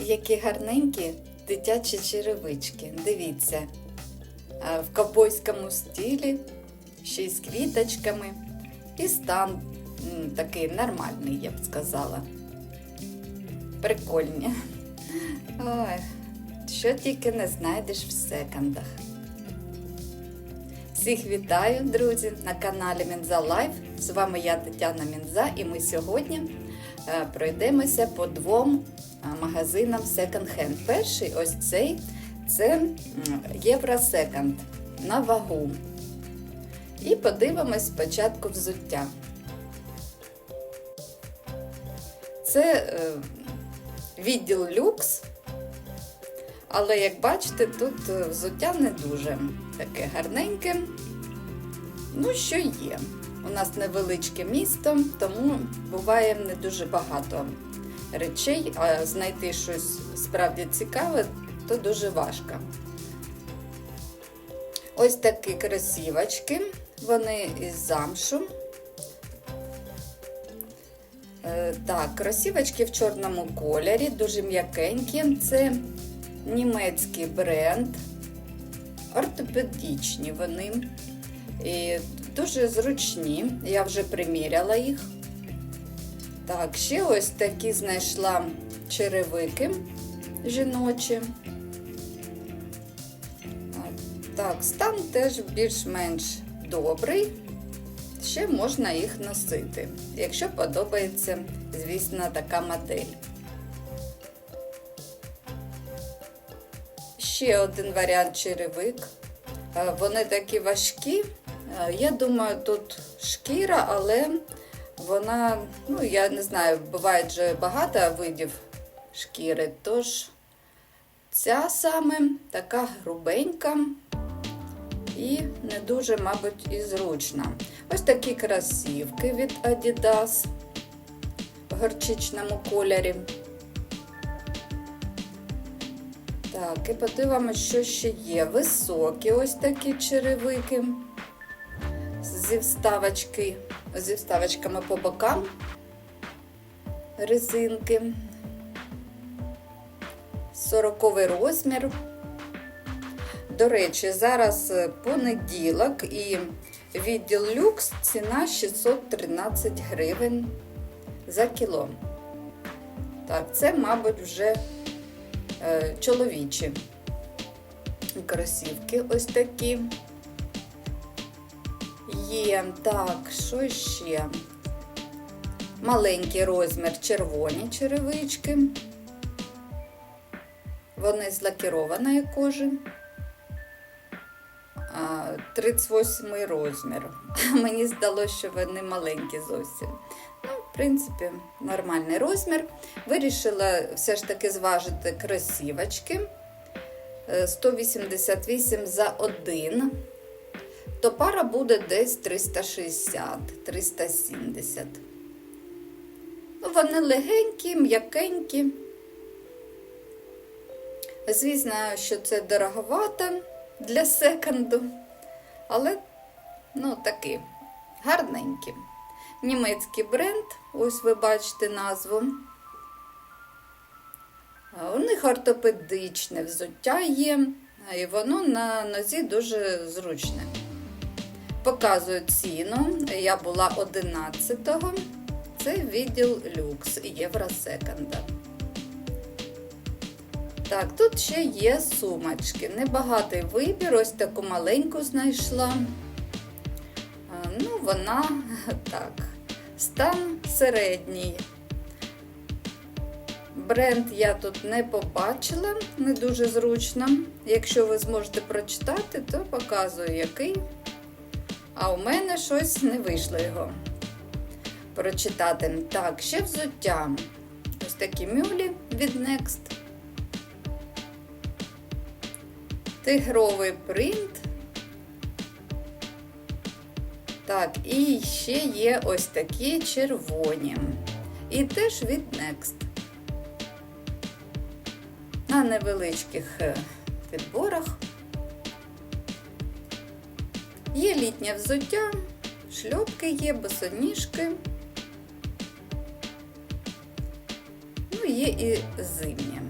Які гарненькі дитячі черевички. Дивіться. В ковбойському стилі, ще й з квіточками. І стан такий нормальний, я б сказала. Прикольні. Ой, що тільки не знайдеш в секондах. Всіх вітаю, друзі, на каналі Мінза Лайф. З вами я Тетяна Мінза, і ми сьогодні е, пройдемося по двом магазинам Hand. Перший ось цей це Євросеконд на вагу. І подивимось спочатку взуття. Це е, відділ люкс. Але як бачите, тут е, взуття не дуже таке гарненьке. Ну, що є. У нас невеличке місто, тому буває не дуже багато речей, а знайти щось справді цікаве, то дуже важко. Ось такі красівочки, вони із замшу. Е, Так, кросівочки в чорному кольорі, дуже м'якенькі. Це німецький бренд. Ортопедичні вони. І дуже зручні. Я вже приміряла їх. Так, ще ось такі знайшла черевики жіночі. Так, стан теж більш-менш добрий. Ще можна їх носити, якщо подобається, звісно, така модель. Ще один варіант черевик. Е, Вони такі важкі. Е, Я думаю, тут шкіра, але вона, ну, я не знаю, буває вже багато видів шкіри, тож ця саме така грубенька і не дуже, мабуть, і зручна. Ось такі красівки від Adidas в горчичному кольорі. Так, і подивимося, що ще є. Високі ось такі черевики зі вставочки, зі вставочками по бокам резинки. 40 розмір. До речі, зараз понеділок і відділ люкс ціна 613 гривень за кіло. Так, це, мабуть, вже е, чоловічі кросівки ось такі. Є, так, що ще? Маленький розмір червоні черевички. Вони з лакірованої кожи. А, 38 розмір. Мені здалося, що вони маленькі зовсім. Ну, в принципі, нормальний розмір. Вирішила все ж таки зважити кросівочки. Е, 188 за один. То пара буде десь 360-370. Ну, вони легенькі, м'якенькі. Звісно, що це дороговато для секонду, але, ну, такі, гарненькі. Німецький бренд, ось ви бачите назву. У них ортопедичне взуття є, і воно на нозі дуже зручне. Показую ціну. Я була 11-го. Це відділ люкс Євросеконда. Так, тут ще є сумочки. Небагатий вибір, ось таку маленьку знайшла. Ну, вона так, стан середній. Бренд я тут не побачила, не дуже зручно. Якщо ви зможете прочитати, то показую який. А у мене щось не вийшло його прочитати. Так, ще взуття. Ось такі мюлі від Next. Тигровий принт. Так, і ще є ось такі червоні. І теж від Next. На невеличких е, підборах. Є літнє взуття, шльопки є, босоніжки. Ну, є і зимнє.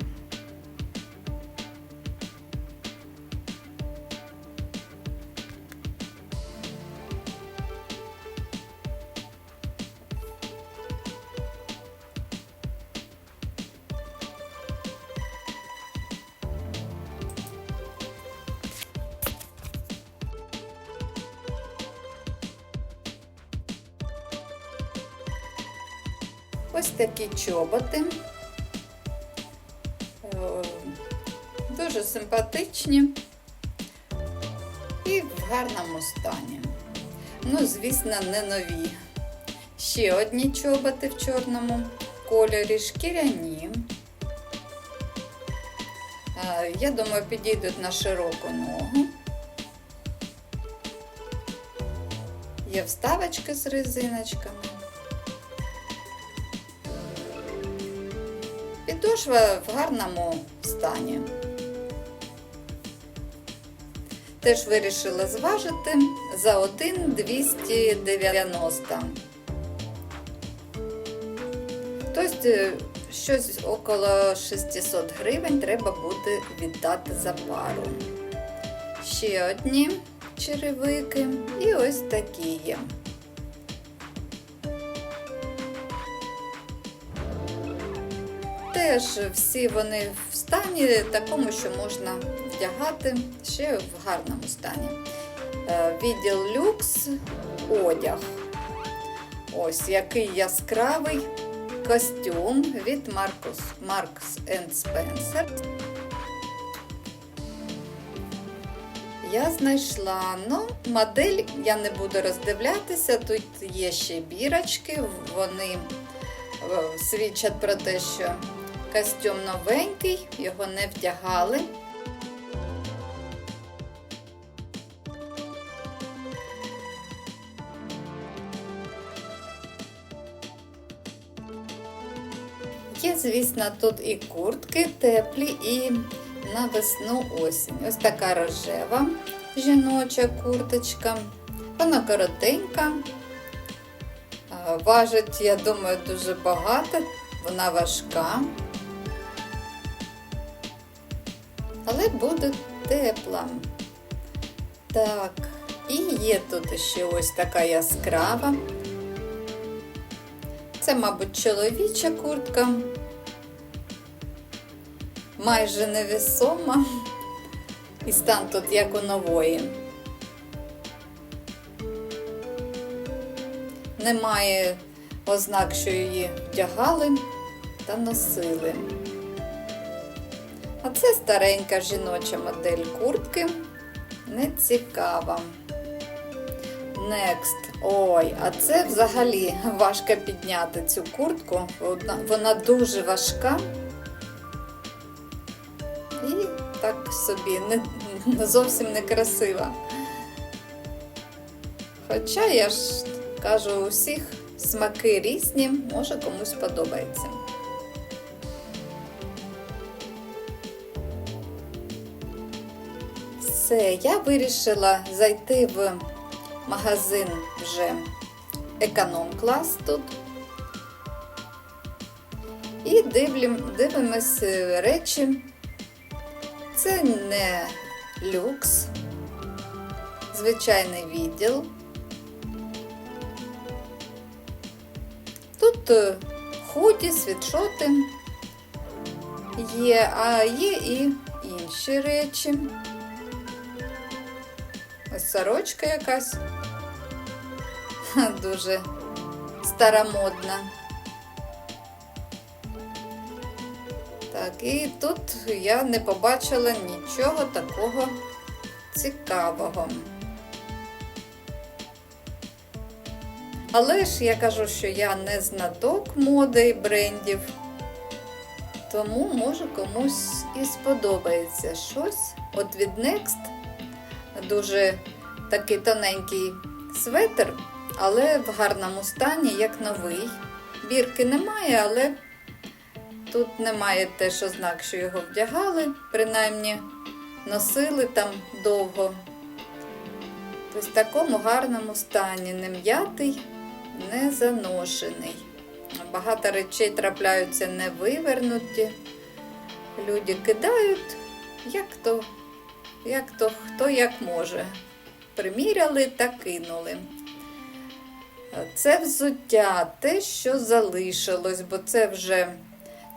Ось такі чоботи. Е, Дуже симпатичні і в гарному стані. Ну, звісно, не нові. Ще одні чоботи в чорному кольорі, шкіряні. Е, Я думаю, підійдуть на широку ногу. Є вставочки з резиночками. Підошва в гарному стані. Теж вирішила зважити за 1,290. Тобто е, щось около 600 гривень треба буде віддати за пару. Ще одні черевики і ось такі є. Теж всі вони в стані такому, що можна вдягати ще в гарному стані. Е, Відділ люкс одяг. Ось який яскравий костюм від Marks Spencer. Я знайшла, ну, модель я не буду роздивлятися. Тут є ще бірочки, вони е, свідчать про те, що костюм новенький, його не вдягали. Є, звісно, тут і куртки теплі, і на весну осінь. Ось така рожева жіноча курточка. Вона коротенька. Важить, я думаю, дуже багато. Вона важка. Але буде тепла. Так, і є тут ще ось така яскрава. Це, мабуть, чоловіча куртка. Майже невесома. І стан тут як у нової. Немає ознак, що її вдягали та носили. А це старенька жіноча модель куртки. Не цікава. Next. Ой, а це взагалі важко підняти цю куртку. Вона, дуже важка. І так собі не, зовсім не красива. Хоча я ж кажу, у всіх смаки різні, може комусь подобається. Все, я вирішила зайти в магазин вже економ-клас тут. І дивимось е, речі. Це не люкс, звичайний відділ. Тут е, худі, світшоти є, а є і інші речі. Сорочка якась дуже старомодна. Так, і тут я не побачила нічого такого цікавого. Але ж я кажу, що я не знаток моди і брендів, тому може комусь і сподобається щось. От від Next дуже такий тоненький светр, але в гарному стані, як новий. Бірки немає, але тут немає теж ознак, що його вдягали, принаймні носили там довго. Тобто в такому гарному стані, не м'ятий, не заношений. Багато речей трапляються не вивернуті. Люди кидають, як то, як то хто як може. Приміряли та кинули. Це взуття, те, що залишилось, бо це вже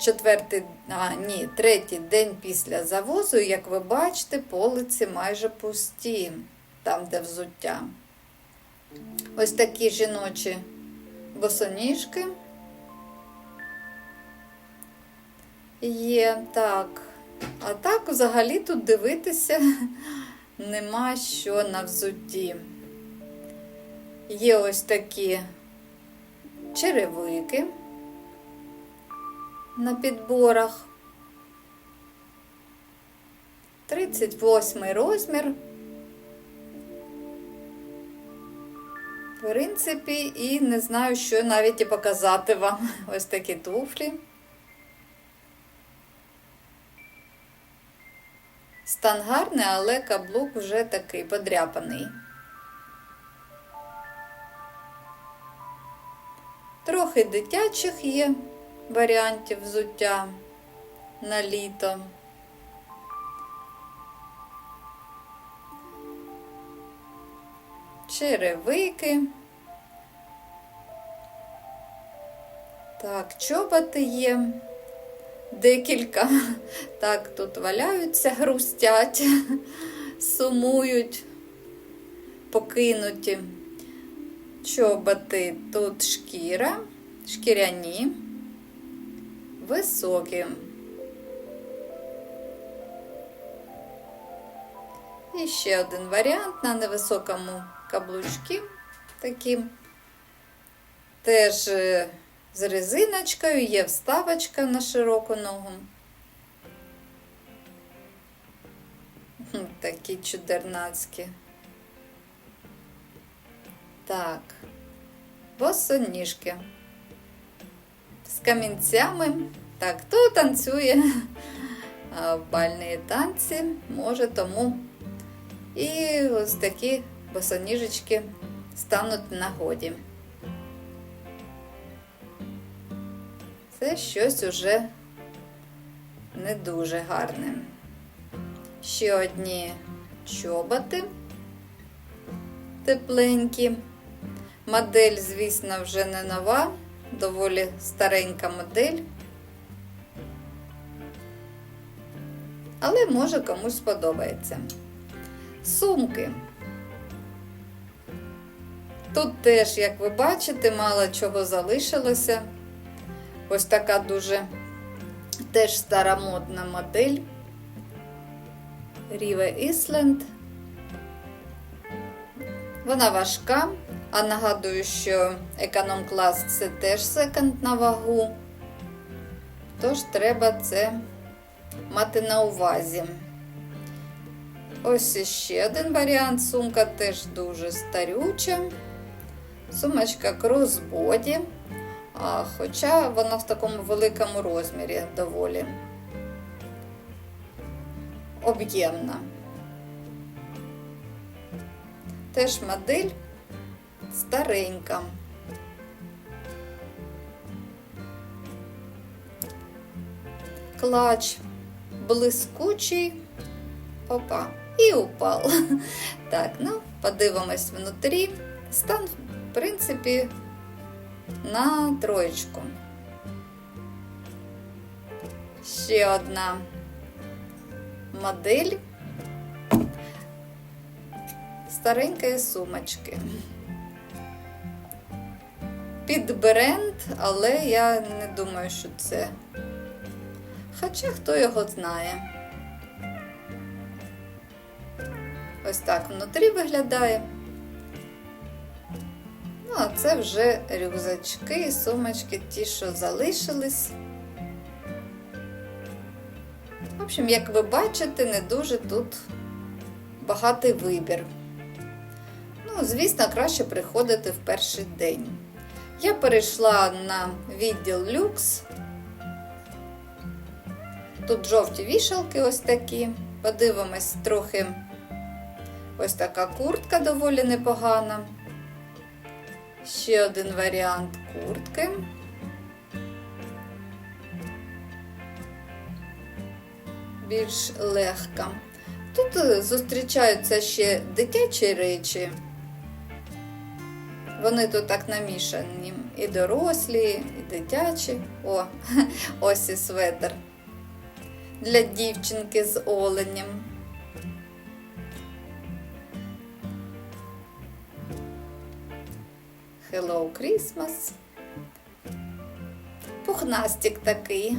четвертий, а ні, третій день після завозу, як ви бачите, полиці майже пусті, там, де взуття. Ось такі жіночі босоніжки. Є, так. А так, взагалі, тут дивитися нема що на взутті. Є ось такі черевики на підборах. 38 розмір. В принципі, і не знаю, що навіть і показати вам. Ось такі туфлі. Стан гарний, але каблук вже такий подряпаний. Трохи дитячих є варіантів взуття на літо. Черевики. Так, чоботи є. Декілька так тут валяються, грустять, сумують, покинуті. Чоботи тут шкіра, шкіряні, високі. І ще один варіант на невисокому каблучці такі. Теж е, з резиночкою, є вставочка на широку ногу. Такі чудернацькі. Так, босоніжки. З камінцями. Так, хто танцює в бальні танці, може тому і ось такі босоніжечки стануть в нагоді. Це щось уже не дуже гарне. Ще одні чоботи тепленькі. Модель, звісно, вже не нова, доволі старенька модель. Але може комусь сподобається. Сумки. Тут теж, як ви бачите, мало чого залишилося. Ось така дуже теж старомодна модель. Rive Island. Вона важка, а нагадую, що економ-клас це теж секонд на вагу. Тож треба це мати на увазі. Ось іще один варіант. Сумка теж дуже старюча. Сумочка кросбоді. Хоча вона в такому великому розмірі доволі об'ємна. Теж модель старенька. Клач блискучий. Опа, і упав. Так, ну, подивимось внутрі. Стан, в принципі, на троєчку. Ще одна модель старенької сумочки. Під бренд, але я не думаю, що це. Хоча хто його знає. Ось так внутрі виглядає. Ну, а це вже рюкзачки і сумочки, ті, що залишились. В общем, як ви бачите, не дуже тут багатий вибір. Ну, звісно, краще приходити в перший день. Я перейшла на відділ люкс. Тут жовті вішалки ось такі. Подивимось трохи ось така куртка доволі непогана. Ще один варіант куртки. Більш легка. Тут е, зустрічаються ще дитячі речі. Вони тут так намішані. І дорослі, і дитячі. О, ось і светр. Для дівчинки з оленем. Hello Christmas. Пухнастик такий.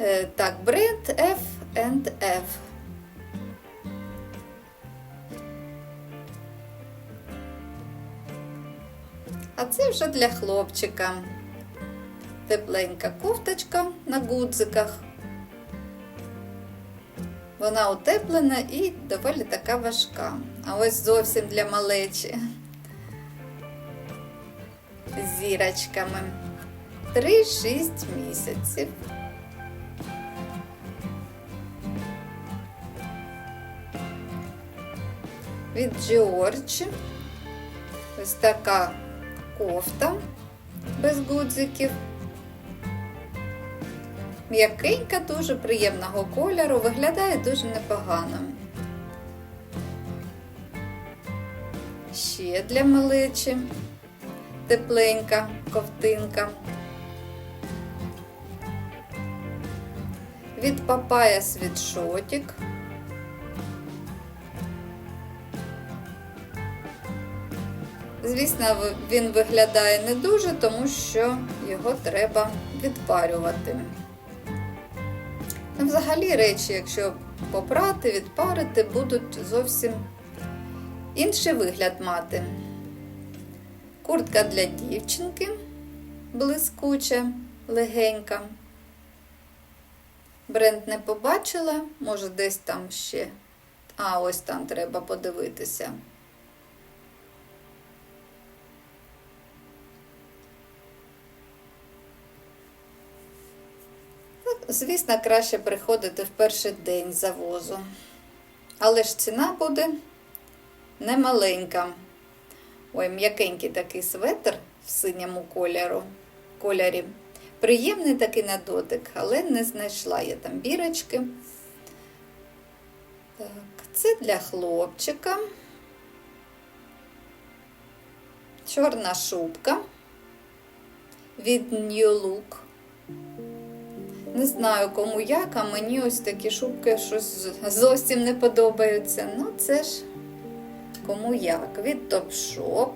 Е, так, бренд F F. А це вже для хлопчика. Тепленька кофточка на гудзиках. Вона утеплена і доволі така важка. А ось зовсім для малечі. З зірочками. 3-6 місяців. Від George. Ось така кофта без гудзиків. М'якенька, дуже приємного кольору, виглядає дуже непогано. Ще для малечі тепленька ковтинка. Від папая світшотик. Звісно, він виглядає не дуже, тому що його треба відпарювати. Ну, Взагалі речі, якщо попрати, відпарити, будуть зовсім інший вигляд мати. Куртка для дівчинки блискуча, легенька. Бренд не побачила, може десь там ще. А, ось там треба подивитися. Звісно, краще приходити в перший день завозу. Але ж ціна буде немаленька. Ой, м'якенький такий светр в синьому кольору, кольорі. Приємний такий на дотик, але не знайшла я там бірочки. Так, це для хлопчика. Чорна шубка від New Look. Не знаю, кому як, а мені ось такі шубки щось зовсім не подобаються. Ну, це ж кому як. Від Topshop.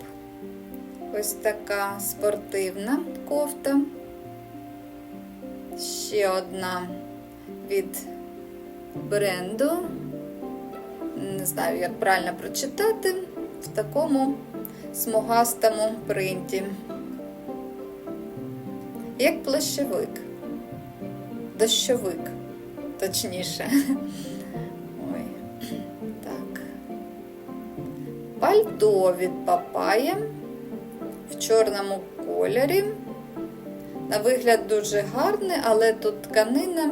Ось така спортивна кофта. Ще одна від бренду. Не знаю, як правильно прочитати, в такому смугастому принті. Як плащовик дощовик, точніше. Ой, так. Пальто від папая в чорному кольорі. На вигляд дуже гарне, але тут тканина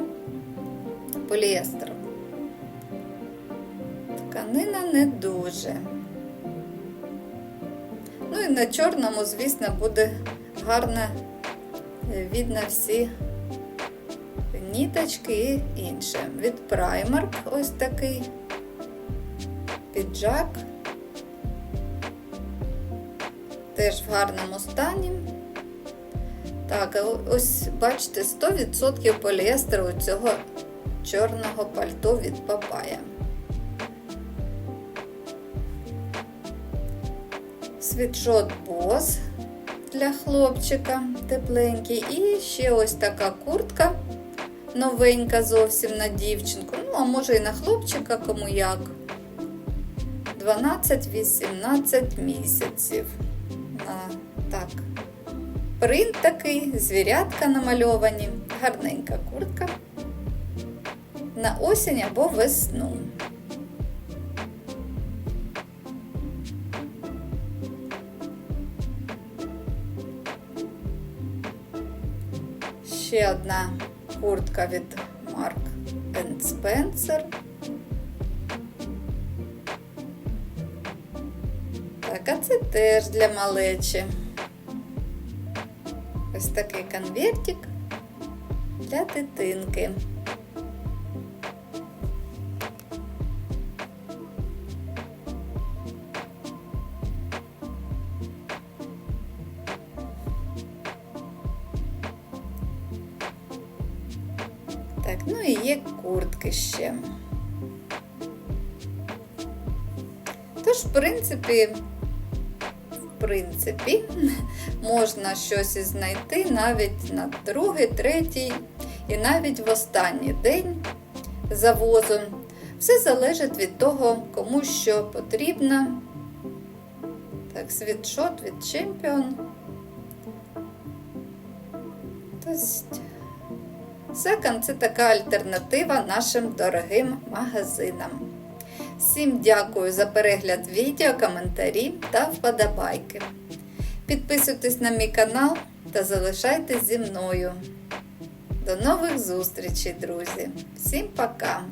поліестер. Тканина не дуже. Ну і на чорному, звісно, буде гарно видно всі ніточки і інше. Від Primark ось такий піджак. Теж в гарному стані. Так, ось, бачите, 100% поліестеру цього чорного пальто від папая. Світшот Boss для хлопчика тепленький. І ще ось така куртка новенька зовсім на дівчинку. Ну, а може і на хлопчика, кому як. 12-18 місяців. А, так. Принт такий, звірятка намальовані, гарненька куртка. На осінь або весну. Ще одна куртка від Марк Спенсер. Так, а це теж для малечі. Ось такий конвертик для дитинки. Ну і є куртки ще. Тож, в принципі, в принципі, можна щось і знайти навіть на другий, третій і навіть в останній день завозу. Все залежить від того, кому що потрібно. Так, світшот від чемпіон. Секонд це така альтернатива нашим дорогим магазинам. Всім дякую за перегляд відео, коментарі та вподобайки. Підписуйтесь на мій канал та залишайтесь зі мною. До нових зустрічей, друзі! Всім пока!